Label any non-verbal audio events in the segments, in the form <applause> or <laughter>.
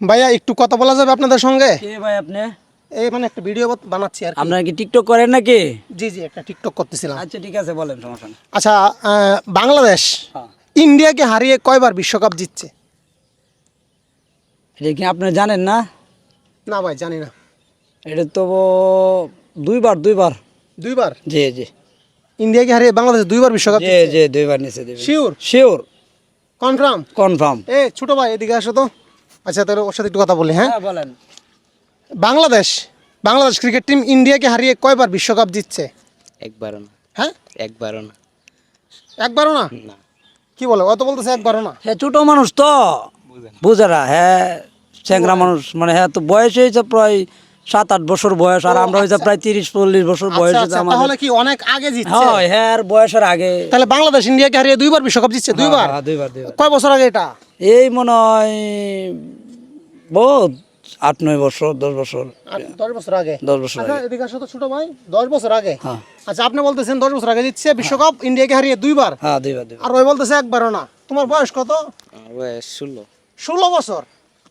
ভাইয়া একটু কথা বলা যাবে আপনাদের সঙ্গে? কে ভাই আপনি? এই মানে একটা ভিডিও বানাচ্ছি আর। আপনারা কি টিকটক করেন নাকি? জি জি একটা টিকটক করতেছিলাম। আচ্ছা ঠিক আছে বলেন সমস্যা আচ্ছা বাংলাদেশ হ্যাঁ। ইন্ডিয়াকে হারিয়ে কয়বার বিশ্বকাপ জিতছে? এটা কি আপনি জানেন না? না ভাই জানি না। এটা তো দুইবার দুইবার। দুইবার? জি জি। ইন্ডিয়াকে হারিয়ে বাংলাদেশ দুইবার বিশ্বকাপ জি জি দুইবার নিচে শিওর শিওর কনফার্ম কনফার্ম এ ছোট ভাই এদিকে আসো তো। আচ্ছা তাহলে ওর সাথে একটু কথা বলি হ্যাঁ? হ্যাঁ বলেন। বাংলাদেশ বাংলাদেশ ক্রিকেট টিম ইন্ডিয়াকে হারিয়ে কয়বার বিশ্বকাপ জিতছে? একবারও না। হ্যাঁ? একবারও না। একবারও না? না। কি বলে অত বলতেছে একবারও না? হ্যাঁ ছোট মানুষ তো। বুঝে না। হ্যাঁ চ্যাংরা মানুষ মানে হ্যাঁ তো বয়স হয়েছে প্রায় সাত আট বছর বয়স আর আমরা হয়েছে প্রায় তিরিশ চল্লিশ বছর বয়স আচ্ছা, হয়েছে আচ্ছা, আমাদের। তাহলে কি অনেক আগে জিতছে? হ্যাঁ হ্যাঁ আর বয়সের আগে। তাহলে বাংলাদেশ ইন্ডিয়াকে হারিয়ে দুইবার বিশ্বকাপ জিতছে? দুইবার? হ্যাঁ, দুইবার দুইবার। কয় বছর আগে এটা? এই মনে হয় বহুত আট নয় বছর দশ বছর। দশ বছর আগে? দশ বছর আচ্ছা এদিকে আসো তো ছোট ভাই দশ বছর আগে? হ্যাঁ। আচ্ছা আপনি বলতেছেন দশ বছর আগে জিতছে বিশ্বকাপ ইন্ডিয়াকে হারিয়ে দুইবার। হ্যাঁ দুইবার আর ওই বলতেছে একবারও না। তোমার বয়স কত? বয়স ষোলো। ষোলো বছর।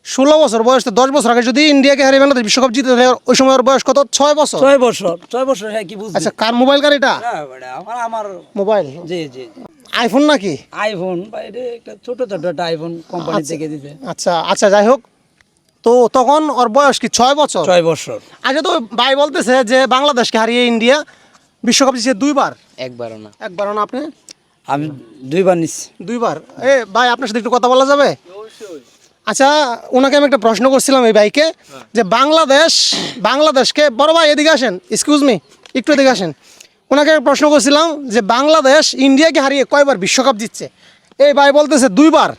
ষোলো বছর বয়স তো দশ বছর আগে যদি ইন্ডিয়াকে হারিয়ে বাংলাদেশ বিশ্বকাপ জিতে তাহলে ওই সময় ওর বয়স কত? ছয় বছর। ছয় বছর ছয় বছর হ্যাঁ কি বুঝছি আচ্ছা কার মোবাইল কার এটা? হ্যাঁ, আমার আমার মোবাইল? জি জি। আইফোন নাকি? আইফোন বাইরে একটা ছোট ছোট একটা আইফোন কোম্পানি থেকে দিতে আচ্ছা আচ্ছা যাই হোক। তো তখন ওর বয়স কি ছয় বছর? ছয় বছর। আচ্ছা তো ভাই বলতেছে যে বাংলাদেশকে হারিয়ে ইন্ডিয়া বিশ্বকাপ জিতেছে দুইবার। একবারও না। একবারও না আপনি? আমি দুইবার নিচ্ছি। দুইবার? এ ভাই আপনার সাথে একটু কথা বলা যাবে? আচ্ছা ওনাকে আমি একটা প্রশ্ন করছিলাম এই ভাইকে যে বাংলাদেশ বাংলাদেশকে বড় ভাই এদিকে আসেন এক্সকিউজ মি একটু এদিকে আসেন। ওনাকে প্রশ্ন করছিলাম যে বাংলাদেশ ইন্ডিয়াকে হারিয়ে কয়বার বিশ্বকাপ জিতছে? এই ভাই বলতেছে দুইবার।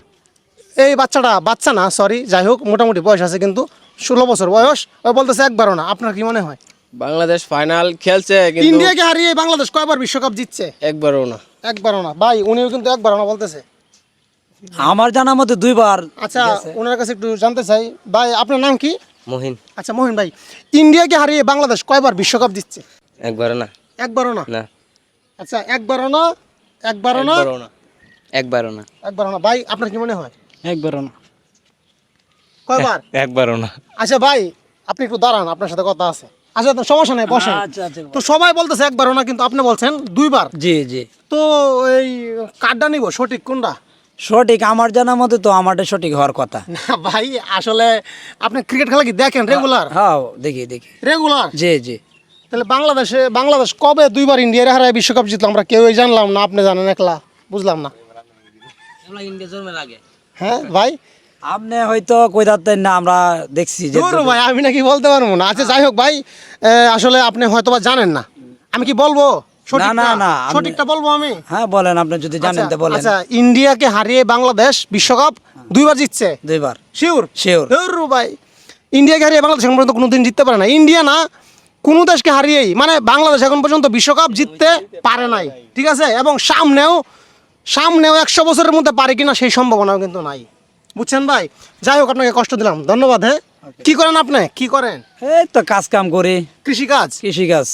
এই বাচ্চাটা বাচ্চা না সরি যাই হোক মোটামুটি বয়স আছে কিন্তু ষোলো বছর বয়স। ওই বলতেছে একবারও না। আপনার কি মনে হয়? বাংলাদেশ ফাইনাল খেলছে কিন্তু ইন্ডিয়াকে হারিয়ে বাংলাদেশ কয়বার বিশ্বকাপ জিতছে? একবারও না। একবারও না। ভাই উনিও কিন্তু একবারও না বলতেছে। আমার জানা মতে দুইবার আচ্ছা ওনার কাছে একটু জানতে চাই। ভাই আপনার নাম কি? মহিন। আচ্ছা মোহিন ভাই ইন্ডিয়াকে হারিয়ে বাংলাদেশ কয়বার বিশ্বকাপ জিতছে? একবারও না। একবারও না? না। আচ্ছা একবারও না একবারও না? একবারও না। একবারও না। একবারও না। ভাই আপনার কি মনে হয়? একবারও না। কয়বার? <laughs> একবারও না। আচ্ছা ভাই আপনি একটু দাঁড়ান আপনার সাথে কথা আছে। আচ্ছা তো সমস্যা নেই বসেন। আচ্ছা আচ্ছা তো সবাই বলতেছে একবারও না কিন্তু আপনি বলছেন দুইবার। জি জি। তো এই কার্ডটা নিব সঠিক কোনটা? সঠিক আমার জানা মতে তো আমারটা সঠিক হওয়ার কথা। না ভাই আসলে আপনি ক্রিকেট খেলা কি দেখেন রেগুলার? হ্যাঁ দেখি দেখি। রেগুলার? জি জি। তাহলে বাংলাদেশে বাংলাদেশ কবে দুইবার ইন্ডিয়ার হারায় বিশ্বকাপ জিতলো? আমরা কেউই জানলাম না আপনি জানেন একলা বুঝলাম না। হ্যাঁ ভাই? আপনি হয়তো কই দাঁতেন না আমরা দেখছি যে ভাই আমি নাকি বলতে পারব না। আচ্ছা যাই হোক ভাই আসলে আপনি হয়তো বা জানেন না। আমি কি বলব? সঠিকটা? না, না, সঠিকটা বলব আমি? হ্যাঁ বলেন আপনি যদি জানেন তো আচ্ছা, বলেন। আচ্ছা ইন্ডিয়াকে হারিয়ে বাংলাদেশ বিশ্বকাপ দুইবার জিতছে? দুইবার। Sure Sure. ধুর ভাই ইন্ডিয়াকে হারিয়ে বাংলাদেশ এখন পর্যন্ত কোনোদিন জিততে পারে না। ইন্ডিয়া না কোনো দেশকে হারিয়েই মানে বাংলাদেশ এখন পর্যন্ত বিশ্বকাপ জিততে পারে নাই ঠিক আছে? এবং সামনেও সামনেও একশো বছরের মধ্যে পারে কিনা সেই সম্ভাবনাও কিন্তু নাই। বুঝছেন ভাই? যাই হোক আপনাকে কষ্ট দিলাম। ধন্যবাদ হ্যাঁ? কি করেন আপনি? কি করেন? এই তো কাজ কাম করি। কৃষিকাজ? কৃষি কাজ